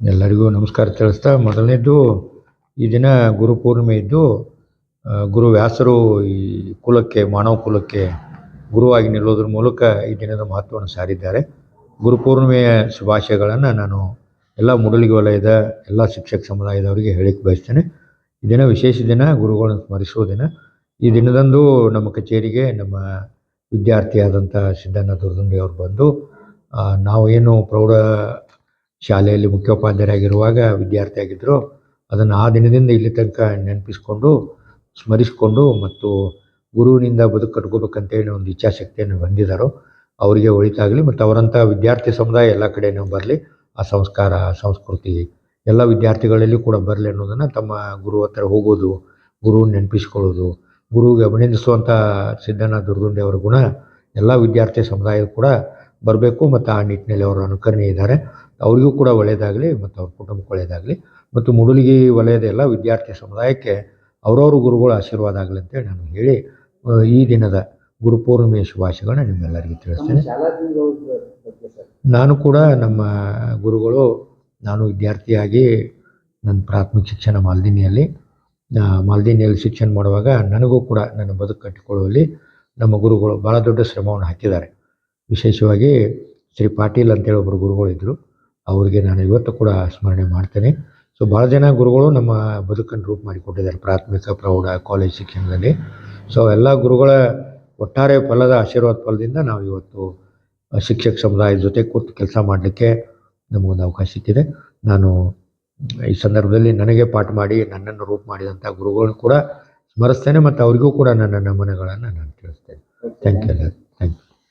ಎಲ್ಲರಿಗೂ ನಮಸ್ಕಾರ ತಿಳಿಸ್ತಾ ಮೊದಲನೇದು, ಈ ದಿನ ಗುರುಪೂರ್ಣಿಮೆ ಇದ್ದು ಗುರು ವ್ಯಾಸರು ಈ ಕುಲಕ್ಕೆ, ಮಾನವ ಕುಲಕ್ಕೆ ಗುರುವಾಗಿ ನಿಲ್ಲೋದ್ರ ಮೂಲಕ ಈ ದಿನದ ಮಹತ್ವವನ್ನು ಸಾರಿದ್ದಾರೆ. ಗುರುಪೂರ್ಣಿಮೆಯ ಶುಭಾಶಯಗಳನ್ನು ನಾನು ಎಲ್ಲ ಮುಡಲಿಗೆ ವಲಯದ, ಎಲ್ಲ ಶಿಕ್ಷಕ ಸಮುದಾಯದವರಿಗೆ ಹೇಳಿಕ್ಕೆ ಬಯಸ್ತೇನೆ. ಈ ದಿನ ವಿಶೇಷ ದಿನ, ಗುರುಗಳನ್ನು ಸ್ಮರಿಸುವ ದಿನ. ಈ ದಿನದಂದು ನಮ್ಮ ಕಚೇರಿಗೆ ನಮ್ಮ ವಿದ್ಯಾರ್ಥಿಯಾದಂಥ ಸಿದ್ದಣ್ಣ ದುರ್ದುಂಡಿ ಅವರು ಬಂದು ನಾವು ಏನು ಪ್ರೌಢ ಶಾಲೆಯಲ್ಲಿ ಮುಖ್ಯೋಪಾಧ್ಯಾಯರಾಗಿರುವಾಗ ವಿದ್ಯಾರ್ಥಿಯಾಗಿದ್ದರು ಅದನ್ನು ಆ ದಿನದಿಂದ ಇಲ್ಲಿ ತನಕ ನೆನಪಿಸ್ಕೊಂಡು, ಸ್ಮರಿಸಿಕೊಂಡು ಮತ್ತು ಗುರುವಿನಿಂದ ಬದುಕು ಕಟ್ಕೋಬೇಕಂತೇಳಿ ಒಂದು ಇಚ್ಛಾಶಕ್ತಿಯನ್ನು ಹೊಂದಿದ್ದಾರೋ ಅವರಿಗೆ ಒಳಿತಾಗಲಿ ಮತ್ತು ಅವರಂಥ ವಿದ್ಯಾರ್ಥಿ ಸಮುದಾಯ ಎಲ್ಲ ಕಡೆಯೂ ಬರಲಿ, ಆ ಸಂಸ್ಕಾರ ಸಂಸ್ಕೃತಿ ಎಲ್ಲ ವಿದ್ಯಾರ್ಥಿಗಳಲ್ಲಿ ಕೂಡ ಬರಲಿ ಅನ್ನೋದನ್ನು ತಮ್ಮ ಗುರು ಹತ್ರ ಹೋಗೋದು, ಗುರುವನ್ನು ನೆನಪಿಸ್ಕೊಳ್ಳೋದು, ಗುರುವಿಗೆ ಅಭಿನಂದಿಸುವಂಥ ಸಿದ್ದಣ್ಣ ದುರ್ದುಂಡೆ ಅವರ ಗುಣ ಎಲ್ಲ ವಿದ್ಯಾರ್ಥಿ ಸಮುದಾಯ ಕೂಡ ಬರಬೇಕು ಮತ್ತು ಆ ನಿಟ್ಟಿನಲ್ಲಿ ಅವರು ಅನುಕರಣೆ ಇದ್ದಾರೆ. ಅವರಿಗೂ ಕೂಡ ಒಳ್ಳೆಯದಾಗಲಿ ಮತ್ತು ಅವ್ರ ಕುಟುಂಬಕ್ಕೆ ಒಳ್ಳೆಯದಾಗಲಿ ಮತ್ತು ಮುಡುಲಿಗಿ ವಲಯದ ವಿದ್ಯಾರ್ಥಿ ಸಮುದಾಯಕ್ಕೆ ಅವರವ್ರ ಗುರುಗಳ ಆಶೀರ್ವಾದ ಆಗಲಿ ಅಂತೇಳಿ ನಾನು ಹೇಳಿ ಈ ದಿನದ ಗುರುಪೂರ್ಣಿಮೆಯ ಶುಭಾಶಯಗಳನ್ನ ನಿಮ್ಮೆಲ್ಲರಿಗೂ ತಿಳಿಸ್ತೇನೆ. ನಾನು ಕೂಡ ನಮ್ಮ ಗುರುಗಳು, ನಾನು ವಿದ್ಯಾರ್ಥಿಯಾಗಿ ನನ್ನ ಪ್ರಾಥಮಿಕ ಶಿಕ್ಷಣ ಮಾಲ್ದಿನಿಯಲ್ಲಿ ಮಾಲ್ದಿನಿಯಲ್ಲಿ ಶಿಕ್ಷಣ ಮಾಡುವಾಗ ನನಗೂ ಕೂಡ ನನ್ನ ಬದುಕು ಕಟ್ಟಿಕೊಳ್ಳುವಲ್ಲಿ ನಮ್ಮ ಗುರುಗಳು ಭಾಳ ದೊಡ್ಡ ಶ್ರಮವನ್ನು ಹಾಕಿದ್ದಾರೆ. ವಿಶೇಷವಾಗಿ ಶ್ರೀ ಪಾಟೀಲ್ ಅಂತೇಳಿ ಒಬ್ಬರು ಗುರುಗಳಿದ್ದರು ಅವರಿಗೆ ನಾನು ಇವತ್ತು ಕೂಡ ಸ್ಮರಣೆ ಮಾಡ್ತೇನೆ. ಸೊ ಭಾಳ ಜನ ಗುರುಗಳು ನಮ್ಮ ಬದುಕನ್ನು ರೂಪ್ ಮಾಡಿಕೊಟ್ಟಿದ್ದಾರೆ ಪ್ರಾಥಮಿಕ ಪ್ರೌಢ ಕಾಲೇಜ್ ಶಿಕ್ಷಣದಲ್ಲಿ. ಸೊ ಎಲ್ಲ ಗುರುಗಳ ಒಟ್ಟಾರೆ ಫಲದ ಆಶೀರ್ವಾದ ಫಲದಿಂದ ನಾವು ಇವತ್ತು ಶಿಕ್ಷಕ ಸಮುದಾಯದ ಜೊತೆ ಕೂತು ಕೆಲಸ ಮಾಡಲಿಕ್ಕೆ ನಮಗೊಂದು ಅವಕಾಶ ಸಿಕ್ಕಿದೆ. ನಾನು ಈ ಸಂದರ್ಭದಲ್ಲಿ ನನಗೆ ಪಾಠ ಮಾಡಿ ನನ್ನನ್ನು ರೂಪ್ ಮಾಡಿದಂಥ ಗುರುಗಳನ್ನು ಕೂಡ ಸ್ಮರಿಸ್ತೇನೆ ಮತ್ತು ಅವರಿಗೂ ಕೂಡ ನನ್ನ ನಮನಗಳನ್ನು ನಾನು ತಿಳಿಸ್ತೇನೆ. Thank you